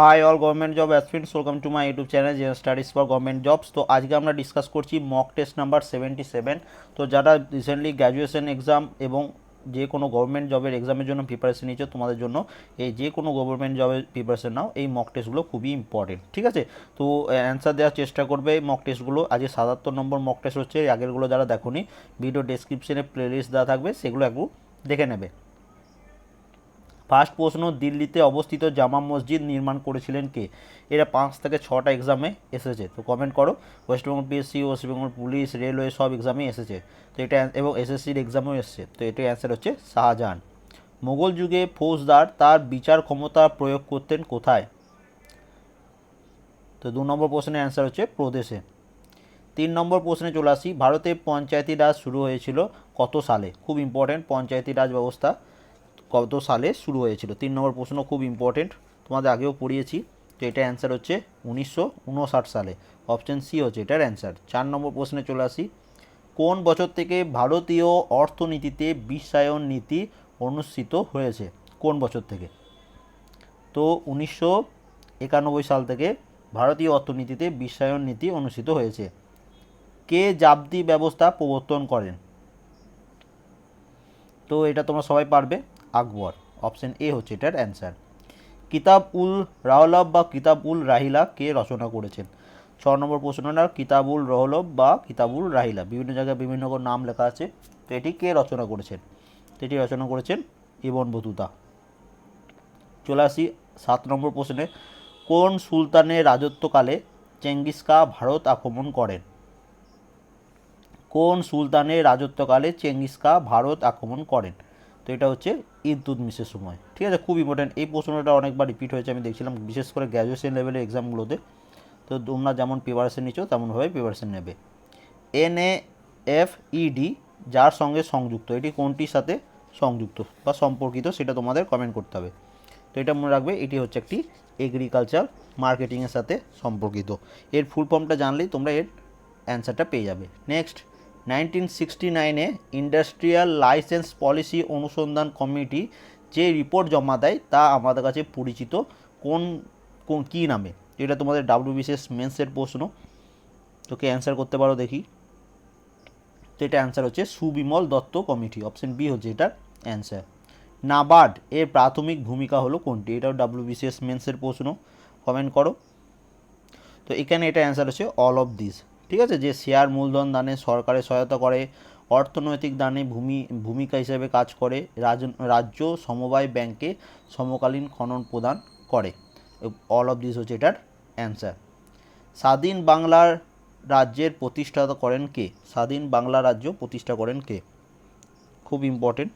Hi all government job aspirants welcome to my YouTube channel যে studies for government jobs তো আজকে আমরা discuss করছি mock test number seventy seven তো যারা রিসেন্টলি গ্র্যাজুয়েশন এক্সাম এবং যে কোনো গভর্নমেন্ট জবের এক্সামের জন্য প্রিপারেশন নিচ্ছে তোমাদের জন্য, এই যে কোনো গভর্নমেন্ট জবের প্রিপারেশন নাও, এই মক টেস্টগুলো খুবই ইম্পর্টেন্ট ঠিক আছে? তো অ্যান্সার দেওয়ার চেষ্টা করবে মক টেস্টগুলো আজকে সাতাত্তর নম্বর মক টেস্ট হচ্ছে, এই আগেরগুলো যারা দেখোনি ভিডিও ডেসক্রিপশনে প্লেলিস্ট দেওয়া থাকবে, সেগুলো একটু দেখে নেবে। ফার্স্ট প্রশ্ন, দিল্লিতে অবস্থিত জামা মসজিদ নির্মাণ করেছিলেন কে? এরা পাঁচ থেকে ছটা এক্সামে এসেছে। তো কমেন্ট করো West Bengal PSC West Bengal police railway সব এক্সামে এসেছে। তো এটা এবং এসএসসির এক্সামেও এসেছে। তো এটার অ্যান্সার হচ্ছে শাহজাহান। মোগল যুগে ফৌজদার তার বিচার ক্ষমতা প্রয়োগ করতেন কোথায়? তো দু নম্বর প্রশ্নের অ্যান্সার হচ্ছে প্রদেশে। তিন নম্বর প্রশ্নে চলে আসি। ভারতে পঞ্চায়েতি রাজ শুরু হয়েছিল কত সালে? খুব ইম্পর্ট্যান্ট পঞ্চায়েতি রাজ ব্যবস্থা কত সালে শুরু হয়েছিল? তিন নম্বর প্রশ্ন খুব ইম্পর্টেন্ট তোমাদের আগেও পড়িয়েছি তো এটা অ্যান্সার হচ্ছে উনিশশো উনষাট সালে। অপশন সি হচ্ছে এটার অ্যান্সার চার নম্বর প্রশ্নে চলে আসি। কোন বছর থেকে ভারতীয় অর্থনীতিতে বিশ্বায়ন নীতি অনুষ্ঠিত হয়েছে? কোন বছর থেকে? তো উনিশশো একানব্বই সাল থেকে ভারতীয় অর্থনীতিতে বিশ্বায়ন নীতি অনুষ্ঠিত হয়েছে। কে জাবদি ব্যবস্থা প্রবর্তন করেন? তো এটা তোমরা সবাই পারবে। আকবর। অপশন এ হচ্ছে এটার অ্যান্সার কিতাব উল রাহলব বা কিতাব উল রাহিলা কে রচনা করেছেন? ছ নম্বর প্রশ্নটা কিতাবুল রহলব বা কিতাবুল রাহিলা, বিভিন্ন জায়গায় বিভিন্ন করে নাম লেখা আছে, তো এটি কে রচনা করেছেন? এটি রচনা করেছেন ইবন বতুতা। চলে আসি সাত নম্বর প্রশ্নে, কোন সুলতানের রাজত্বকালে চেঙ্গিস কা ভারত আক্রমণ করেন? কোন সুলতানের রাজত্বকালে চেঙ্গিস কা ভারত আক্রমণ করেন? তো এটা হচ্ছে ইলতুতমিশের সময়। ঠিক আছে? খুব ইম্পর্টেন্ট এই প্রশ্নটা অনেকবার রিপিট হয়েছে, আমি দেখছিলাম বিশেষ করে গ্র্যাজুয়েশন লেভেলের এক্সামগুলোতে তো তোমরা যেমন প্রিপারেশন নিচ্ছ, তেমনভাবে প্রিপারেশন নেবে। এন এ এফ ইডি যার সঙ্গে সংযুক্ত। এটি কোনটির সাথে সংযুক্ত বা সম্পর্কিত সেটা তোমাদের কমেন্ট করতে হবে। তো এটা মনে রাখবে, এটি হচ্ছে একটি এগ্রিকালচার মার্কেটিংয়ের সাথে সম্পর্কিত। এর ফুল ফর্মটা জানলেই তোমরা এর অ্যান্সারটা পেয়ে যাবে। নেক্সট নাইনটিন সিক্সটি নাইনে ইন্ডাস্ট্রিয়াল লাইসেন্স পলিসি অনুসন্ধান কমিটি যে রিপোর্ট জমা দেয় তা আমাদের কাছে পরিচিত। কোন কোন, কী নামে? এটা তোমাদের ডাব্লিউবিসিএস মেন্সের প্রশ্ন। তোকে অ্যান্সার করতে পারো দেখি। তো এটা অ্যান্সার হচ্ছে Subimal Dutta committee option B হচ্ছে এটার অ্যান্সার নাবার্ড, এর প্রাথমিক ভূমিকা হলো কোনটি? এটাও ডাব্লিউবিসিএস মেন্সের প্রশ্ন। কমেন্ট করো। তো এখানে এটা অ্যান্সার হচ্ছে অল অফ দিস ঠিক আছে? যে শেয়ার মূলধন দানে সরকারের সহায়তা করে, অর্থনৈতিক দানে ভূমি, ভূমিকা হিসেবে কাজ করে, রাজ, রাজ্য সমবায় ব্যাংকে সমকালীন খনন প্রদান করে। অল অফ দিস হচ্ছে এটার অ্যান্সার স্বাধীন বাংলার রাজ্যের প্রতিষ্ঠাতা করেন কে? স্বাধীন বাংলা রাজ্য প্রতিষ্ঠা করেন কে? খুব ইম্পর্টেন্ট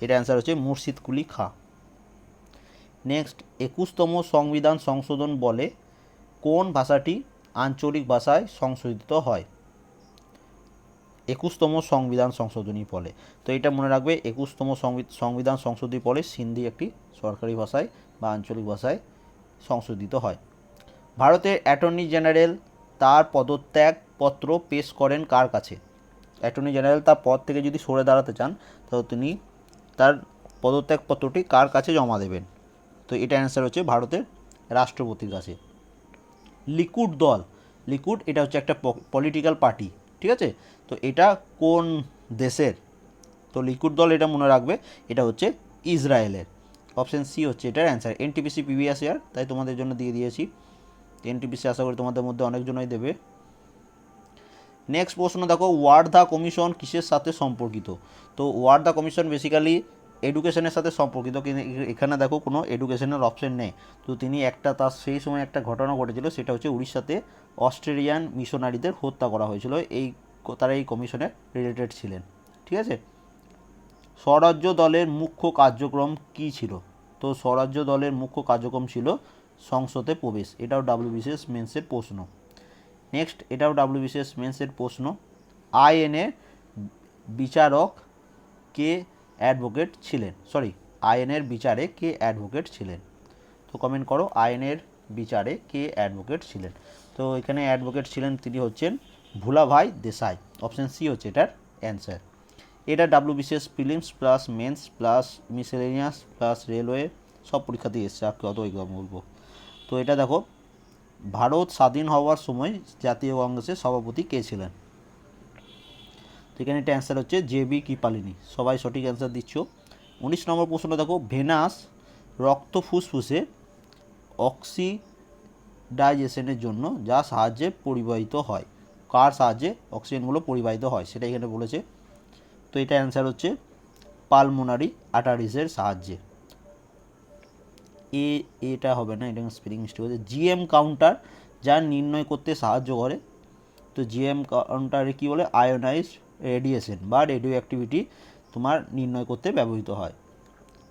এটা অ্যান্সার হচ্ছে মুর্শিদ কুলি খা। নেক্সট একুশতম সংবিধান সংশোধন বলে কোন ভাষাটি আঞ্চলিক ভাষায় সংশোধিত হয়? একুশতম সংবিধান সংশোধনী ফলে তো এটা মনে রাখবে, একুশতম সংবিধান সংশোধনী ফলে সিন্ধি একটি সরকারি ভাষায় বা আঞ্চলিক ভাষায় সংশোধিত হয়। ভারতের অ্যাটর্নি জেনারেল তার পদত্যাগ পত্র পেশ করেন কার কাছে? অ্যাটর্নি জেনারেল তার পদ থেকে যদি সরে দাঁড়াতে চান তাহলে তিনি তার পদত্যাগ পত্রটি কার কাছে জমা দেবেন? তো এটা অ্যান্সার হচ্ছে ভারতের রাষ্ট্রপতির কাছে। লিকুড দল। লিকুড এটা হচ্ছে একটা পলিটিক্যাল পার্টি ঠিক আছে? তো এটা কোন দেশের? তো লিকুড দল এটা মনে রাখবে, এটা হচ্ছে ইসরায়েলের। অপশান সি হচ্ছে এটার অ্যান্সার এনটিপিসি পিভিএস ইয়ার তাই তোমাদের জন্য দিয়ে দিয়েছি। এনটিপিসি আশা করি তোমাদের মধ্যে অনেকজনই দেবে। নেক্সট প্রশ্ন দেখো ওয়ার্ধা কমিশন কিসের সাথে সম্পর্কিত? তো ওয়ার্ধা কমিশন বেসিক্যালি এডুকেশনের সাথে সম্পর্কিত, কিন্তু এখানে দেখো কোনো এডুকেশনের অপশন নেই। তো তিনি একটা তার সেই সময় একটা ঘটনা ঘটেছিল, সেটা হচ্ছে উড়িষ্যাতে অস্ট্রেলিয়ান মিশনারিদের হত্যা করা হয়েছিল। এই তারা এই কমিশনে রিলেটেড ছিলেন। ঠিক আছে? স্বরাজ্য দলের মুখ্য কার্যক্রম কি ছিল? তো স্বরাজ্য দলের মুখ্য কার্যক্রম ছিল সংসদে প্রবেশ। এটাও ডাব্লিউবিসিএস মেন্সের প্রশ্ন। নেক্সট এটাও ডাব্লিউবিসিএস মেন্সের প্রশ্ন। আইএনএ বিচারক কে অ্যাডভোকেট ছিলেন। সরি আইনের বিচারে কে অ্যাডভোকেট ছিলেন? তো কমেন্ট করো আইনের বিচারে কে অ্যাডভোকেট ছিলেন? তো এখানে অ্যাডভোকেট ছিলেন তিনি হচ্ছেন ভুলাভাই দেশাই। অপশান সি হচ্ছে এটার অ্যান্সার এটা WBCS prelims plus mains plus miscellaneous plus railway সব পরীক্ষাতেই এসছে, আর কত বলব। তো এটা দেখো, ভারত স্বাধীন হওয়ার সময় জাতীয় কংগ্রেসের সভাপতি কে ছিলেন? এখানে এটা অ্যান্সার হচ্ছে জে বি কৃপালিনী সবাই সঠিক অ্যান্সার দিচ্ছ। উনিশ নম্বর প্রশ্ন দেখো, ভেনাস রক্ত ফুসফুসে অক্সিডাইজেশনের জন্য যা সাহায্যে পরিবাহিত হয়। কার সাহায্যে? অক্সিজেনগুলো পরিবাহিত হয়, সেটা এখানে বলেছে। তো এটা অ্যান্সার হচ্ছে পালমোনারি আটারিসের সাহায্যে। এ, এটা হবে না, এটা স্পেলিং মিস্টেক হচ্ছে জিএম কাউন্টার যা নির্ণয় করতে সাহায্য করে। তো জিএম কাউন্টারে কী বলে? আয়োনাইজ রেডিয়েশন বা রেডিও অ্যাক্টিভিটি তোমার নির্ণয় করতে ব্যবহৃত হয়।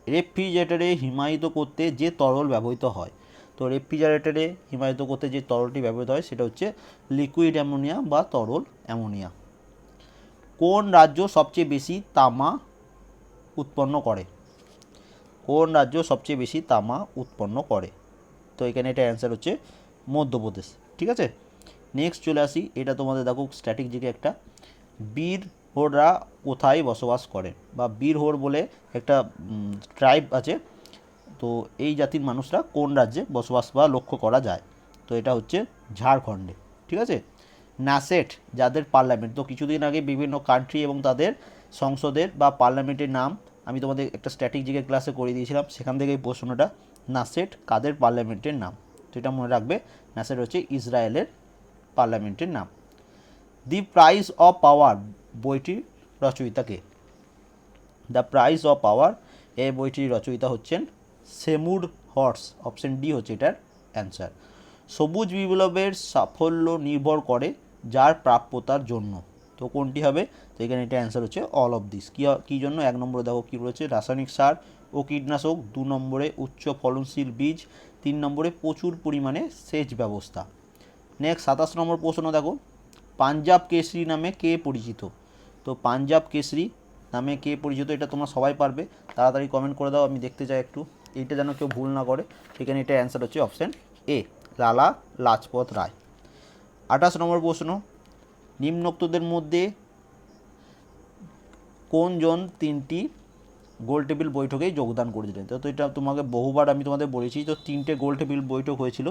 রেফ্রিজারেটরে হিমায়িত করতে যে তরল ব্যবহৃত হয়, তো রেফ্রিজারেটরে হিমায়িত করতে যে তরলটি ব্যবহৃত হয় সেটা হচ্ছে লিকুইড অ্যামোনিয়া বা তরল অ্যামোনিয়া কোন রাজ্য সবচেয়ে বেশি তামা উৎপন্ন করে? কোন রাজ্য সবচেয়ে বেশি তামা উৎপন্ন করে? তো এখানে এটা অ্যান্সার হচ্ছে মধ্যপ্রদেশ, ঠিক আছে? নেক্সট চলে আসি, এটা তোমাদের দেখো স্ট্যাটিক জিকে একটা বীর হোররা কোথায় বসবাস করে বা বীর হোর বলে একটা ট্রাইব আছে। তো এই জাতির মানুষরা কোন রাজ্যে বসবাস বা লক্ষ্য করা যায়? তো এটা হচ্ছে ঝাড়খণ্ডে, ঠিক আছে? নাসেট, যাদের পার্লামেন্ট। তো কিছুদিন আগে বিভিন্ন কান্ট্রি এবং তাদের সংসদের বা পার্লামেন্টের নাম আমি তোমাদের একটা স্ট্যাটিক জিকে ক্লাসে করে দিয়েছিলাম। সেখান থেকে এই প্রশ্নটা, নাসেট কাদের পার্লামেন্টের নাম? তো এটা মনে রাখবে, নাসেট হচ্ছে ইসরায়েলের পার্লামেন্টের নাম। দি প্রাইজ অফ পাওয়ার বইটির রচয়িতাকে। দ্য প্রাইজ অফ পাওয়ার এই বইটির রচয়িতা হচ্ছেন সেমুর হর্স, অপশন ডি হচ্ছে এটার অ্যান্সার। সবুজ বিপ্লবের সাফল্য নির্ভর করে যার প্রাপ্যতার জন্য। তো কোনটি হবে? তো এখানে এটা অ্যান্সার হচ্ছে অল অফ দিস। কী কী জন্য? এক নম্বরে দেখো কী রয়েছে রাসায়নিক সার ও কীটনাশক, দু নম্বরে উচ্চ ফলনশীল বীজ, তিন নম্বরে প্রচুর পরিমাণে সেচ ব্যবস্থা। নেক্সট, সাতাশ নম্বর প্রশ্ন দেখো। পাঞ্জাব কেশরি নামে কে পরিচিত? তো পাঞ্জাব কেশরি নামে কে পরিচিত এটা তোমরা সবাই পারবে। তাড়াতাড়ি কমেন্ট করে দাও, আমি দেখতে চাই একটু। এইটা যেন কেউ ভুল না করে। সেখানে এটা অ্যান্সার হচ্ছে অপশান এ লালা লাজপত রায়। আঠাশ নম্বর প্রশ্ন, নিম্নোক্তদের মধ্যে কোনজন তিনটি গোল টেবিল বৈঠকেই যোগদান করেছিলেন? তো এটা তোমাকে বহুবার আমি তোমাদের বলেছি, তো তিনটে গোল টেবিল বৈঠক হয়েছিল।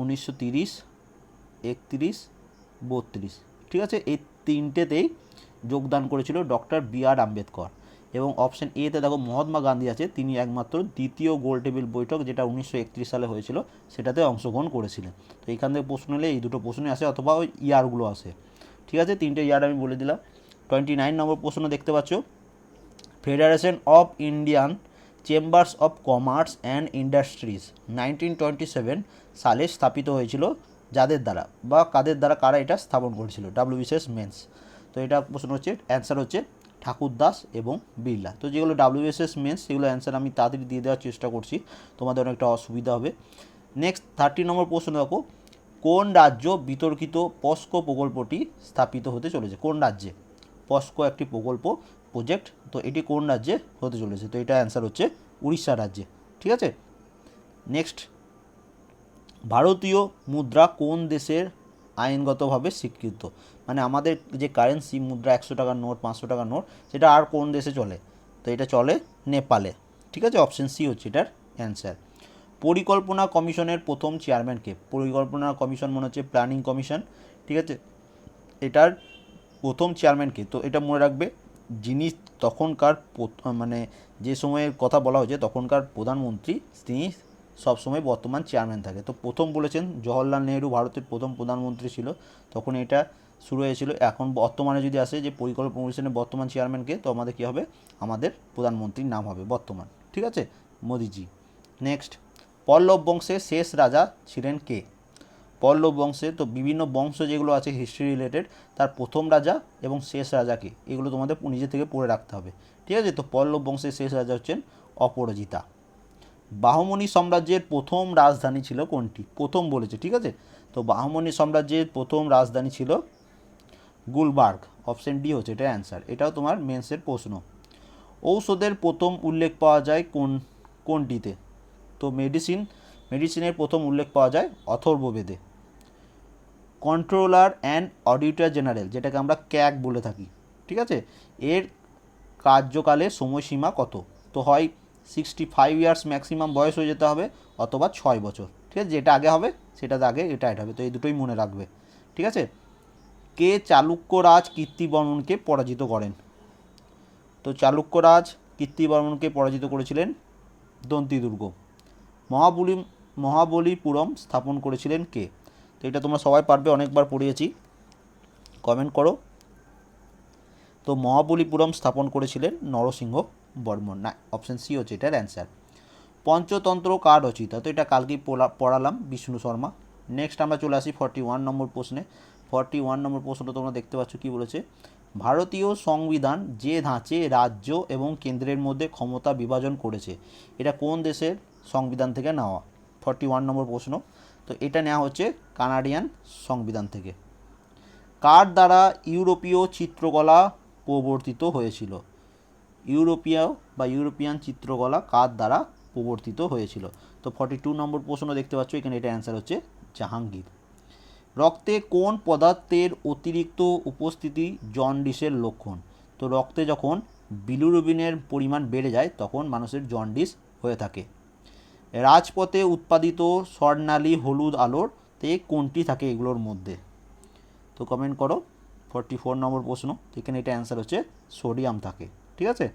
উনিশশো তিরিশ একত্রিশ, বত্রিশ। ঠিক আছে? এই তিনটেতেই যোগদান করেছিল ডক্টর বি আর আম্বেদকর। এবং অপশন এতে দেখো মহাত্মা গান্ধী আছে, তিনি একমাত্র দ্বিতীয় গোল টেবিল বৈঠক যেটা উনিশশো একত্রিশ সালে হয়েছিল, সেটাতে অংশগ্রহণ করেছিলেন। তো এখান থেকে প্রশ্ন এলে এই দুটো প্রশ্নই আসে, অথবা ওই ইয়ারগুলো আসে। ঠিক আছে? তিনটে ইয়ার আমি বলে দিলাম। টোয়েন্টি নাইন নম্বর প্রশ্ন দেখতে পাচ্ছ। Federation of Indian Chambers of Commerce and Industries nineteen twenty seven সালে স্থাপিত হয়েছিল। যাদের দ্বারা বা কাদের দ্বারা কারা এটা স্থাপন করেছিল। ডাব্লিউবিসিএস মেন্স তো এটা প্রশ্ন হচ্ছে অ্যান্সার হচ্ছে ঠাকুর দাস এবং বিড়লা। তো যেগুলো ডাব্লিউবিএসএস মেন্স সেগুলো অ্যান্সার আমি তাড়াতাড়ি দিয়ে দেওয়ার চেষ্টা করছি। তোমাদের অনেকটা অসুবিধা হবে। নেক্সট থার্টি নম্বর প্রশ্ন দেখো। কোন রাজ্য বিতর্কিত পস্কো প্রকল্পটি স্থাপিত হতে চলেছে? কোন রাজ্যে? পস্কো একটি প্রকল্প প্রজেক্ট তো এটি কোন রাজ্যে হতে চলেছে? তো এটা অ্যান্সার হচ্ছে উড়িষ্যা রাজ্যে। ঠিক আছে? নেক্সট ভারতীয় মুদ্রা কোন দেশের আইনগতভাবে স্বীকৃত? মানে আমাদের যে কারেন্সি মুদ্রা একশো টাকার নোট, পাঁচশো টাকার নোট, সেটা আর কোন দেশে চলে? তো এটা চলে নেপালে। ঠিক আছে? অপশন সি হচ্ছে এটার অ্যান্সার পরিকল্পনা কমিশনের প্রথম চেয়ারম্যানকে পরিকল্পনা কমিশন মনে হচ্ছে প্ল্যানিং কমিশন ঠিক আছে? এটার প্রথম চেয়ারম্যানকে তো এটা মনে রাখবে, যিনি তখনকার মানে যে সময়ের কথা বলা হয়েছে, তখনকার প্রধানমন্ত্রী, তিনি সবসময় বর্তমান চেয়ারম্যান থাকে। তো প্রথম বলেছেন, জওহরলাল নেহরু ভারতের প্রথম প্রধানমন্ত্রী ছিল। তখন এটা শুরু হয়েছিল। এখন বর্তমানে যদি আসে যে পরিকল্পনা কমিশনের বর্তমান চেয়ারম্যানকে, তো আমাদের কী হবে? আমাদের প্রধানমন্ত্রীর নাম হবে বর্তমান। ঠিক আছে? মোদিজি। নেক্সট, পল্লব বংশের শেষ রাজা ছিলেন কে? পল্লব বংশে তো বিভিন্ন বংশ যেগুলো আছে হিস্ট্রি রিলেটেড তার প্রথম রাজা এবং শেষ রাজাকে এগুলো তোমাদের নিজে থেকে পড়ে রাখতে হবে। ঠিক আছে? তো পল্লব বংশের শেষ রাজা হচ্ছেন অপরাজিতা। বাহমনি সাম্রাজ্যের প্রথম রাজধানী ছিল কোনটি? প্রথম বলেছে, ঠিক আছে? তো বাহমনি সাম্রাজ্যের প্রথম রাজধানী ছিল গুলবার্গ। অপশন ডি হচ্ছে এটা অ্যান্সার এটাও তোমার মেন্সের প্রশ্ন। ঔষধের প্রথম উল্লেখ পাওয়া যায় কোন, কোনটিতে? তো মেডিসিন মেডিসিনের প্রথম উল্লেখ পাওয়া যায় অথর্ববেদে। কন্ট্রোলার অ্যান্ড অডিটর জেনারেল যেটাকে আমরা ক্যাক বলে থাকি, ঠিক আছে? এর কার্যকালে সময়সীমা কত? তো হয় সিক্সটি ফাইভ ইয়ার্স ম্যাক্সিমাম বয়স হয়ে যেতে হবে, অথবা ছয় বছর। ঠিক আছে? যেটা আগে হবে সেটাতে আগে এটা এটা হবে। তো এই দুটোই মনে রাখবে। ঠিক আছে? কে চালুক্যরাজ কীর্তিবর্মনকে পরাজিত করেন? তো চালুক্যরাজ কীর্তিবর্মনকে পরাজিত করেছিলেন দন্তি দুর্গ। মহাবলী, মহাবলীপুরম স্থাপন করেছিলেন কে? তো এটা তোমরা সবাই পারবে, অনেকবার পড়িয়েছি। কমেন্ট করো। তো মহাবলীপুরম স্থাপন করেছিলেন নরসিংহ। বর্মন, না অপশন সি হচ্ছে এটার অ্যান্সার পঞ্চতন্ত্র কার রচিতা তো এটা কালকেই পড়া- পড়ালাম বিষ্ণু শর্মা। নেক্সট আমরা চলে আসি ফর্টি ওয়ান নম্বর প্রশ্নে। ফর্টি ওয়ান নম্বর প্রশ্নটা তোমরা দেখতে পাচ্ছ কি বলেছে? ভারতীয় সংবিধান যে ধাঁচে রাজ্য এবং কেন্দ্রের মধ্যে ক্ষমতা বিভাজন করেছে, এটা কোন দেশের সংবিধান থেকে নেওয়া? ফর্টি ওয়ান নম্বর প্রশ্ন। তো এটা নেওয়া হচ্ছে কানাডিয়ান সংবিধান থেকে। কার দ্বারা ইউরোপীয় চিত্রকলা প্রবর্তিত হয়েছিল? ইউরোপীয় বা ইউরোপিয়ান চিত্রকলা কার দ্বারা প্রবর্তিত হয়েছিল? তো ফর্টি টু নম্বর প্রশ্ন দেখতে পাচ্ছ, এখানে এটা অ্যান্সার হচ্ছে জাহাঙ্গীর। রক্তে কোন পদার্থের অতিরিক্ত উপস্থিতি জন্ডিসের লক্ষণ? তো রক্তে যখন বিলুরুবিনের পরিমাণ বেড়ে যায়, তখন মানুষের জন্ডিস হয়ে থাকে। রাজপথে উৎপাদিত স্বর্ণালী হলুদ আলোর তে কোনটি থাকে এগুলোর মধ্যে? তো কমেন্ট করো ফর্টি ফোর নম্বর প্রশ্ন, এখানে এটা অ্যান্সার হচ্ছে সোডিয়াম থাকে। ঠিক আছে?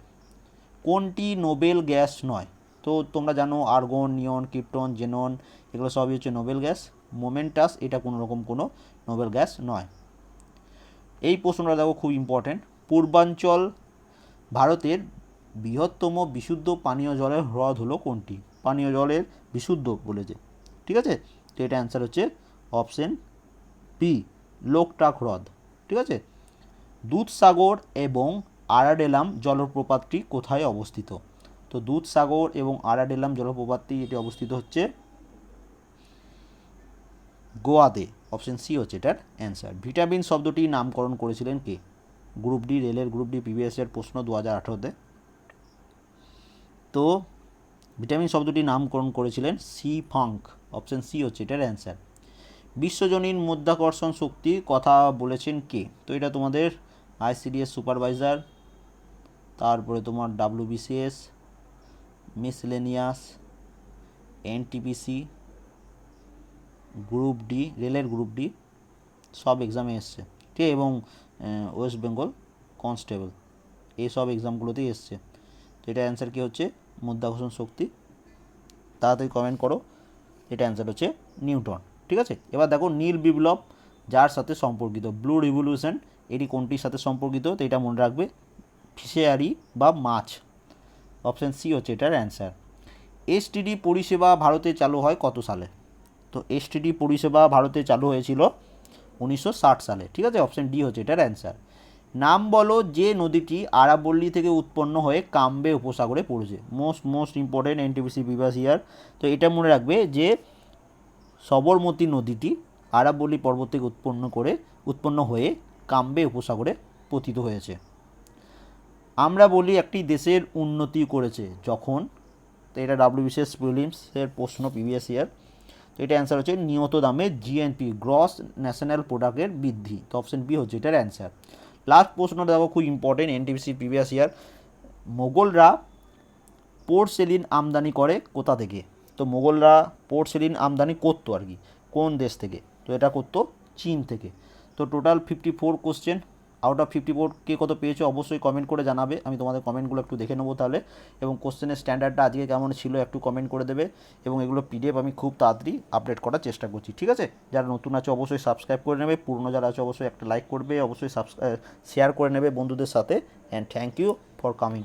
কোনটি নোবেল গ্যাস নয়? তো তোমরা জানো আর্গন, নিয়ন, কিপটন, জেনন, এগুলো সবই হচ্ছে নোবেল গ্যাস। মোমেন্টাস, এটা কোনো রকম কোনো নোবেল গ্যাস নয়। এই প্রশ্নটা দেখো খুব ইম্পর্ট্যান্ট পূর্বাঞ্চল ভারতের বৃহত্তম বিশুদ্ধ পানীয় জলের হ্রদ হলো কোনটি? পানীয় জলের বিশুদ্ধ বলেছে। ঠিক আছে? তো এটা অ্যান্সার হচ্ছে অপশন বি লোকটাক হ্রদ। ঠিক আছে? দুধসাগর এবং আরাডেলাম জলপ্রপাতটি কোথায় অবস্থিত? তো দুধসাগর এবং আরাডেলাম জলপ্রপাতটি এটি অবস্থিত হচ্ছে গোয়াতে। অপশন সি হচ্ছে এটার অ্যান্সার। ভিটামিন শব্দটি নামকরণ করেছিলেন কে? গ্রুপ ডি রেলের গ্রুপ ডি পিবিএস এর প্রশ্ন দু হাজার আঠেরোতে। তো ভিটামিন শব্দটি নামকরণ করেছিলেন সি ফাঙ্ক। অপশন সি হচ্ছে এটার অ্যান্সার। বিশ্বজনীন মধ্যাকর্ষণ শক্তির কথা বলেছেন কে? তো এটা তোমাদের আইসিডিএস সুপারভাইজার তারপরে তোমার WBCS miscellaneous NTPC group D রেলের গ্রুপ ডি সব এক্সামে এসছে, ঠিক? এবং ওয়েস্ট বেঙ্গল কনস্টেবল এই সব এক্সামগুলোতেই এসছে। তো এটা অ্যান্সার কী হচ্ছে? মধ্যাকর্ষণ শক্তি। তাড়াতাড়ি কমেন্ট করো, এটা অ্যান্সার হচ্ছে নিউটন, ঠিক আছে? এবার দেখো নীল বিপ্লব, যার সাথে সম্পর্কিত ব্লু রিভলিউশন এটি কোনটির সাথে সম্পর্কিত? তো এটা মনে রাখবে ফিশারি বা মাছ? অপশান সি হচ্ছে এটার অ্যান্সার। এসটিডি পরিষেবা ভারতে চালু হয় কত সালে? তো এসটিডি পরিষেবা ভারতে চালু হয়েছিল উনিশশো ষাট সালে, ঠিক আছে? অপশান ডি হচ্ছে এটার অ্যান্সার। নাম বলো যে নদীটি আরাবল্লী থেকে উৎপন্ন হয়ে কাম্বে উপসাগরে পড়েছে। Most most important NTPC previous year তো এটা মনে রাখবে যে সবরমতী নদীটি আরাবল্লী পর্বত থেকে উৎপন্ন করে, উৎপন্ন হয়ে কাম্বে উপসাগরে পতিত হয়েছে। আমরা বলি একটি দেশের উন্নতি করেছে, যখন, তো এটা ডাব্লিউবিসিএস প্রিলিমসের প্রশ্ন প্রিভিয়াস ইয়ার তো এটা অ্যান্সার হচ্ছে নিয়ত দামে জিএনপি গ্রস ন্যাশনাল প্রোডাক্টের বৃদ্ধি, তো অপশন বি হচ্ছে এটার অ্যান্সার লাস্ট প্রশ্নটা দেখো খুব ইম্পর্টেন্ট এনটিপিসি প্রিভিয়াস ইয়ার মোগলরা পোর্ট সেলিন আমদানি করে কোথা থেকে? তো মোগলরা পোর্ট সেলিন আমদানি করতো আর কি, কোন দেশ থেকে? তো এটা করতো চীন থেকে। তো total fifty four question out of fifty four কে কত পেয়েছ অবশ্যই কমেন্ট করে জানাবে। আমি তোমাদের কমেন্টগুলো একটু দেখে নেব তাহলে। এবং কোশ্চেনের স্ট্যান্ডার্ডটা আজকে কেমন ছিল একটু কমেন্ট করে দেবে। এবং এগুলো পিডিএফ আমি খুব তাড়াতাড়ি আপডেট করার চেষ্টা করছি, ঠিক আছে? যারা নতুন আছে অবশ্যই সাবস্ক্রাইব করে নেবে। পুরনো যারা আছে অবশ্যই একটা লাইক করবে, অবশ্যই সাবস্ক্রাইব শেয়ার করে নেবে বন্ধুদের সাথে। And thank you for coming